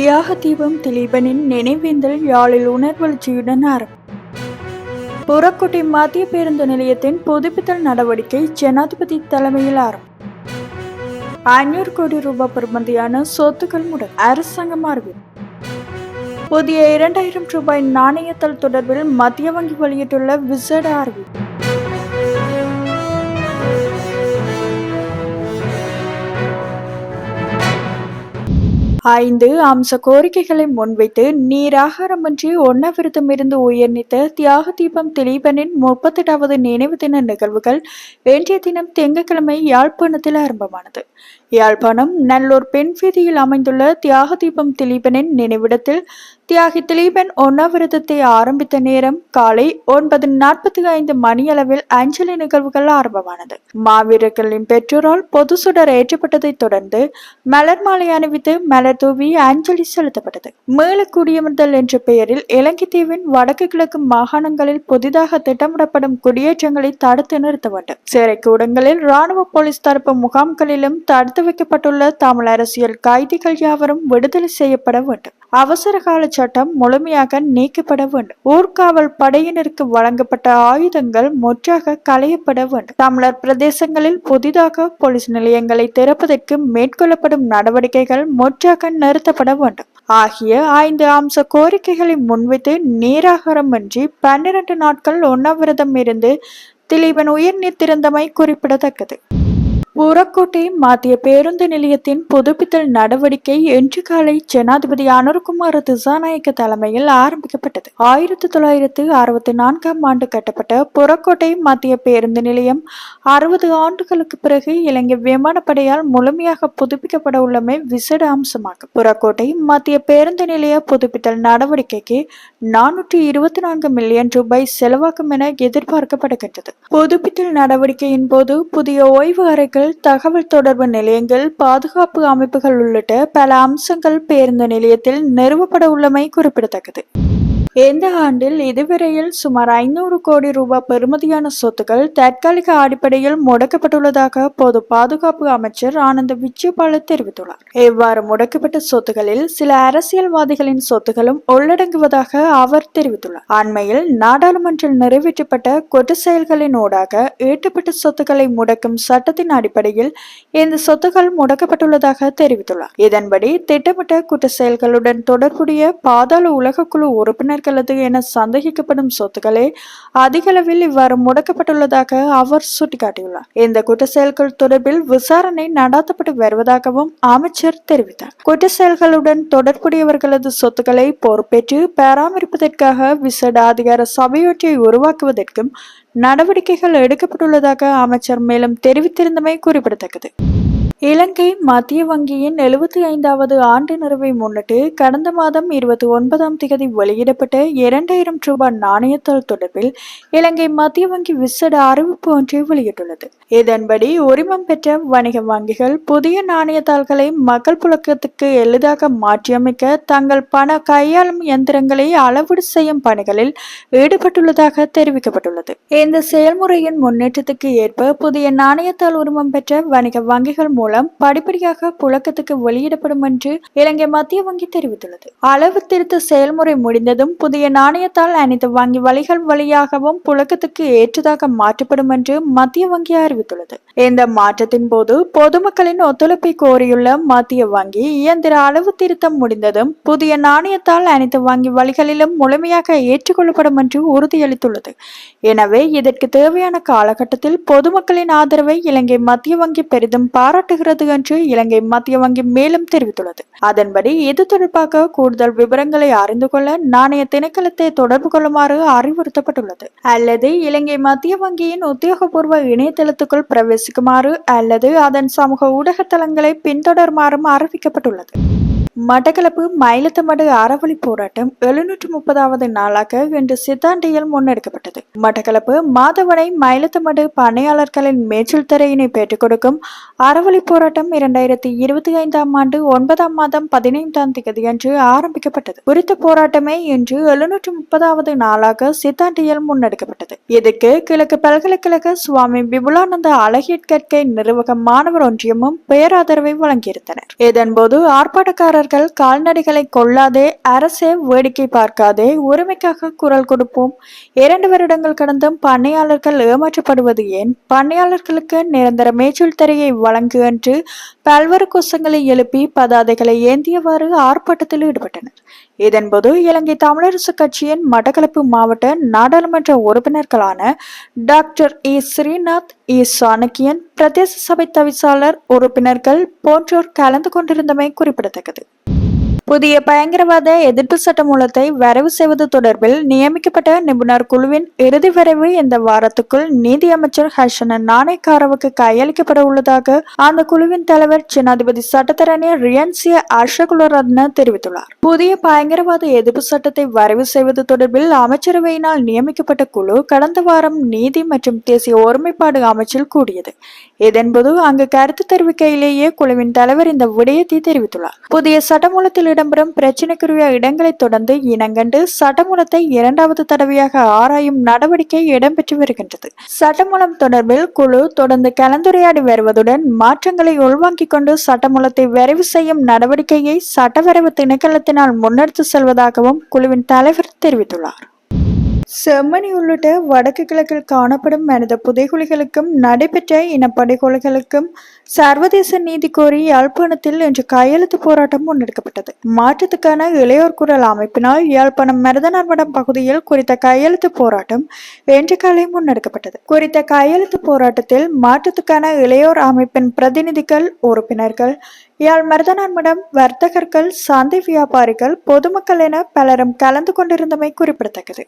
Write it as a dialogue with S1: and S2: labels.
S1: தியாக தீபம் திலீபனின் நினைவேந்தல் யாழில் உணர்வெழுச்சியுடன் ஆரம்பம் புறக்கோட்டை மத்திய பேருந்து நிலையத்தின் புதுப்பித்தல் நடவடிக்கை ஜனாதிபதி தலைமையில் ஆரம்பம் ஐநூறு கோடி ரூபாய் பெறுமதியான சொத்துக்கள் முடல் அரசாங்கம் அறிவிப்பு புதிய இரண்டாயிரம் ரூபாய் நாணயத்தல் தொடர்பில் மத்திய வங்கி வெளியிட்டுள்ள விசேட அறிவிப்பு ஐந்து அம்ச கோரிக்கைகளை முன்வைத்து நீராகாரமின்றி உண்ணவிரதமிருந்து உயர்நீத்த தியாக தீபம் திலீபனின் முப்பத்தெட்டாவது நினைவு தின நிகழ்வுகள் இன்றைய தினம் திங்கட்கிழமை யாழ்ப்பாணத்தில் ஆரம்பமானது. யாழ்ப்பாணம் நல்லூர் பெண் வீதியில் அமைந்துள்ள தியாக தீபம் திலீபனின் நினைவிடத்தில் தியாகி திலீபன் உண்ணாவிரதத்தை ஆரம்பித்த நேரம் காலை ஒன்பது நாற்பத்தி ஐந்து மணியளவில் அஞ்சலி நிகழ்வுகள் ஆரம்பமானது. மாவீரர்களின் பெற்றோரால் பொது சுடர் ஏற்றப்பட்டதைத் தொடர்ந்து மலர் மாலை அணிவித்து மலர் தூவி அஞ்சலி செலுத்தப்பட்டது. மேலக்குடியமர்தல் என்ற பெயரில் இலங்கை தீவின் வடக்கு கிழக்கு மாகாணங்களில் புதிதாக திட்டமிடப்படும் குடியேற்றங்களை தடுத்து நிறுத்த வேண்டும். சிறைக்கூடங்களில் ராணுவ போலீஸ் தரப்பு முகாம்களிலும் தடுத்து வைக்கப்பட்டுள்ள தமிழ் அரசியல் கைதிகள் யாவரும் விடுதலை செய்யப்பட வேண்டும். அவசர கால சட்டம் முழுமையாக நீக்கப்பட வேண்டும். ஊர்காவல் படையினருக்கு வழங்கப்பட்ட ஆயுதங்கள் முற்றாக களையப்பட வேண்டும். தமிழர் பிரதேசங்களில் புதிதாக போலீஸ் நிலையங்களை திறப்பதற்கு மேற்கொள்ளப்படும் நடவடிக்கைகள் முற்றாக நிறுத்தப்பட வேண்டும். ஆகிய ஐந்து அம்ச கோரிக்கைகளை முன்வைத்து நீராகாரமின்றி பன்னிரண்டு நாட்கள் உண்ணாவிரதம் இருந்து திலீபன் உயிர் நீத்திருந்தமை குறிப்பிடத்தக்கது. புறக்கோட்டை மாத்திய பேருந்து நிலையத்தின் புதுப்பித்தல் நடவடிக்கை இன்று காலை ஜனாதிபதி அனுர்குமார் திசாநாயக்க தலைமையில் ஆரம்பிக்கப்பட்டது. ஆயிரத்தி தொள்ளாயிரத்து அறுபத்தி நான்காம் ஆண்டு கட்டப்பட்ட புறக்கோட்டை மத்திய பேருந்து நிலையம் அறுபது ஆண்டுகளுக்கு பிறகு இலங்கை விமானப்படையால் முழுமையாக புதுப்பிக்கப்பட உள்ளமை விசேட அம்சமாகும். புறக்கோட்டை மத்திய பேருந்து நிலைய புதுப்பித்தல் நடவடிக்கைக்கு நானூற்றி இருபத்தி நான்கு மில்லியன் ரூபாய் செலவாகும் என எதிர்பார்க்கப்படுகின்றது. புதுப்பித்தல் நடவடிக்கையின் போது புதிய ஓய்வு அறைகள் தகவல் தொடர்பு நிலையங்கள் பாதுகாப்பு அமைப்புகள் உள்ளிட்ட பல அம்சங்கள் பேருந்து நிலையத்தில் நிறுவப்பட உள்ளமை குறிப்பிடத்தக்கது. இந்த ஆண்டில் இதுவரையில் சுமார் ஐநூறு கோடி ரூபாய் பெறுமதியான சொத்துக்கள் தற்காலிக அடிப்படையில் முடக்கப்பட்டுள்ளதாக பொது பாதுகாப்பு அமைச்சர் ஆனந்த விஜயபால தெரிவித்துள்ளார். இவ்வாறு முடக்கப்பட்ட சொத்துக்களில் சில அரசியல்வாதிகளின் சொத்துகளும் உள்ளடங்குவதாக அவர் தெரிவித்துள்ளார். அண்மையில் நாடாளுமன்றில் நிறைவேற்றப்பட்ட கொட்டு செயல்களின் ஊடாக ஈட்டப்பட்ட சொத்துக்களை முடக்கும் சட்டத்தின் அடிப்படையில் இந்த சொத்துக்கள் முடக்கப்பட்டுள்ளதாக தெரிவித்துள்ளார். இதன்படி திட்டமிட்ட குற்ற செயல்களுடன் தொடர்புடைய பாதாள உலகக்குழு உறுப்பினர் உறுப்பினர்களது என சந்தேகிக்கப்படும் சொத்துக்களே அதிகளவில் இவ்வாறு முடக்கப்பட்டுள்ளதாக அவர் சுட்டிக்காட்டியுள்ளார். இந்த குற்ற செயல்கள் தொடர்பில் விசாரணை நடாத்தப்பட்டு வருவதாகவும் அமைச்சர் தெரிவித்தார். குற்ற செயல்களுடன் தொடர்புடையவர்களது சொத்துக்களை பொறுப்பேற்று பராமரிப்பதற்காக விசேட அதிகார சபையொன்றை உருவாக்குவதற்கும் நடவடிக்கைகள் எடுக்கப்பட்டுள்ளதாக அமைச்சர் மேலும் தெரிவித்திருந்தமை குறிப்பிடத்தக்கது. இலங்கை மத்திய வங்கியின் எழுபத்தி ஐந்தாவது ஆண்டு நிறைவை முன்னிட்டு கடந்த மாதம் இருபத்தி ஒன்பதாம் தேதி வெளியிடப்பட்ட இரண்டாயிரம் ரூபாய் நாணயத்தாள் தொடர்பில் இலங்கை மத்திய வங்கி விசேட அறிவிப்பு ஒன்றை வெளியிட்டுள்ளது. இதன்படி உரிமம் பெற்ற வணிக வங்கிகள் புதிய நாணயத்தாள்களை மக்கள் புழக்கத்துக்கு எளிதாக மாற்றியமைக்க தங்கள் பண கையாளும் எந்திரங்களை அளவீடு செய்யும் பணிகளில் ஈடுபட்டுள்ளதாக தெரிவிக்கப்பட்டுள்ளது. இந்த செயல்முறையின் முன்னேற்றத்துக்கு ஏற்ப புதிய நாணயத்தாள் உரிமம் பெற்ற வணிக வங்கிகள் மூலம் படிப்படியாக புழக்கத்துக்கு வெளியிடப்படும் என்று இலங்கை மத்திய வங்கி தெரிவித்துள்ளது. அளவு திருத்த செயல்முறை முடிந்ததும் புதிய நாணயத்தால் அனைத்து வங்கி வழிகள் வழியாகவும் புழக்கத்துக்கு ஏற்றதாக மாற்றப்படும் என்று மத்திய வங்கி அறிவித்துள்ளது. இந்த மாற்றத்தின் போது பொதுமக்களின் ஒத்துழைப்பை கோரியுள்ள மத்திய வங்கி இயந்திர அளவு திருத்தம் முடிந்ததும் புதிய நாணயத்தால் அனைத்து வங்கி வழிகளிலும் முழுமையாக ஏற்றுக்கொள்ளப்படும் என்று உறுதியளித்துள்ளது. எனவே இதற்கு தேவையான காலகட்டத்தில் பொதுமக்களின் ஆதரவை இலங்கை மத்திய வங்கி பெரிதும் பாராட்டுகிறது என்று இலங்கை மத்திய வங்கி மேலும் தெரிவித்துள்ளது. அதன்படி இது தொடர்பாக கூடுதல் விவரங்களை அறிந்து கொள்ள நாணய திணைக்களத்தை தொடர்பு கொள்ளுமாறு அறிவுறுத்தப்பட்டுள்ளது. அல்லது இலங்கை மத்திய வங்கியின் உத்தியோகபூர்வ இணையதளத்துக்குள் பிரவேசிக்குமாறு அல்லது அதன் சமூக ஊடக தளங்களை பின்தொடருமாறும் அறிவிக்கப்பட்டுள்ளது. மட்டக்களப்பு மயிலத்தமடு அறவழி போராட்டம் எழுநூற்று முப்பதாவது நாளாக இன்று சித்தாண்டியில் முன்னெடுக்கப்பட்டது. மட்டக்களப்பு மாதவனை மயிலத்தமடு பணியாளர்களின் மேய்ச்சல் திரையினை பெற்றுக் கொடுக்கும் அறவழி போராட்டம் இரண்டாயிரத்தி இருபத்தி ஐந்தாம் ஆண்டு ஒன்பதாம் மாதம் பதினைந்தாம் தேதியன்று ஆரம்பிக்கப்பட்டது. குறித்த போராட்டமே இன்று எழுநூற்று முப்பதாவது நாளாக சித்தாண்டியில் முன்னெடுக்கப்பட்டது. இதுக்கு கிழக்கு பல்கலைக்கழக சுவாமி விபுலானந்த அழகியற்கற்கை நிறுவக மாணவர் ஒன்றியமும் பேராதரவை வழங்கியிருந்தனர். இதன்போது ஆர்ப்பாட்டக்காரர் பண்ணையாளர்கள் கால்நடைகளை கொள்ளாதே அரசே வேடிக்கை பார்க்காதே உரிமைக்காக குரல் கொடுப்போம். இரண்டு வருடங்கள் கடந்தும் பண்ணையாளர்கள் ஏமாற்றப்படுவது ஏன்? பண்ணையாளர்களுக்கு நிரந்தர மேய்ச்சல் தரையை வழங்கு என்று பல்வேறு கோஷங்களை எழுப்பி பதாதைகளை ஏந்தியவாறு ஆர்ப்பாட்டத்தில் ஈடுபட்டனர். இதன்போது இலங்கை தமிழரசு கட்சியின் மட்டக்களப்பு மாவட்ட நாடாளுமன்ற உறுப்பினர்களான டாக்டர் இ ஸ்ரீநாத் இ சாணக்கியன் பிரதேச சபை தவிசாளர் உறுப்பினர்கள் போன்றோர் கலந்து கொண்டிருந்தமை குறிப்பிடத்தக்கது. புதிய பயங்கரவாத எதிர்ப்பு சட்டமூலத்தை வரைவு செய்வது தொடர்பில் நியமிக்கப்பட்ட நிபுணர் குழுவின் இறுதி வரைவு இந்த வாரத்துக்குள் நீதியமைச்சர் ஹர்ஷன நாணயக்காரவுக்கு கையளிக்கப்பட உள்ளதாக அந்த குழுவின் தலைவர் ஜனாதிபதி சட்டத்தரணி ரியன்சிய அர்ஷகுலரத்ன தெரிவித்துள்ளார். புதிய பயங்கரவாத எதிர்ப்பு சட்டத்தை வரைவு செய்வது தொடர்பில் அமைச்சரவையினால் நியமிக்கப்பட்ட குழு கடந்த வாரம் நீதி மற்றும் தேசிய ஒருமைப்பாடு அமைச்சில் கூடியது. இதன்போது அங்கு கருத்து தெரிவிக்கையிலேயே குழுவின் தலைவர் இந்த விடயத்தை தெரிவித்துள்ளார். புதிய சட்டமூலத்தில் இடம்பெறும் பிரச்சினைக்குரிய இடங்களை தொடர்ந்து இனங்கண்டு சட்டமூலத்தை இரண்டாவது தடவையாக ஆராயும் நடவடிக்கை இடம்பெற்று வருகின்றது. சட்டமூலம் தொடர்பில் குழு தொடர்ந்து கலந்துரையாடி வருவதுடன் மாற்றங்களை உள்வாங்கிக் கொண்டு சட்டமூலத்தை விரைவு செய்யும் நடவடிக்கையை சட்டவரைவு திணைக்களத்தினால் முன்னெடுத்து செல்வதாகவும் குழுவின் தலைவர் தெரிவித்துள்ளார். செம்மணி உள்ளிட்ட வடக்கு கிழக்கில் காணப்படும் மனித புதைகுலிகளுக்கும் நடைபெற்ற இனப்படுகொலைகளுக்கும் சர்வதேச நீதி கோரி யாழ்ப்பாணத்தில் இன்று கையெழுத்து போராட்டம் முன்னெடுக்கப்பட்டது. மாற்றத்துக்கான இளையோர் குரல் அமைப்பினால் யாழ்ப்பாணம் மருதனார்மடம் பகுதியில் குறித்த கையெழுத்து போராட்டம் இன்று காலை முன்னெடுக்கப்பட்டது. குறித்த கையெழுத்து போராட்டத்தில் மாற்றத்துக்கான இளையோர் அமைப்பின் பிரதிநிதிகள் உறுப்பினர்கள் யாழ் மருதனார்மடம் வர்த்தகர்கள் சந்தை வியாபாரிகள் பொதுமக்கள் என பலரும் கலந்து கொண்டிருந்தமை குறிப்பிடத்தக்கது.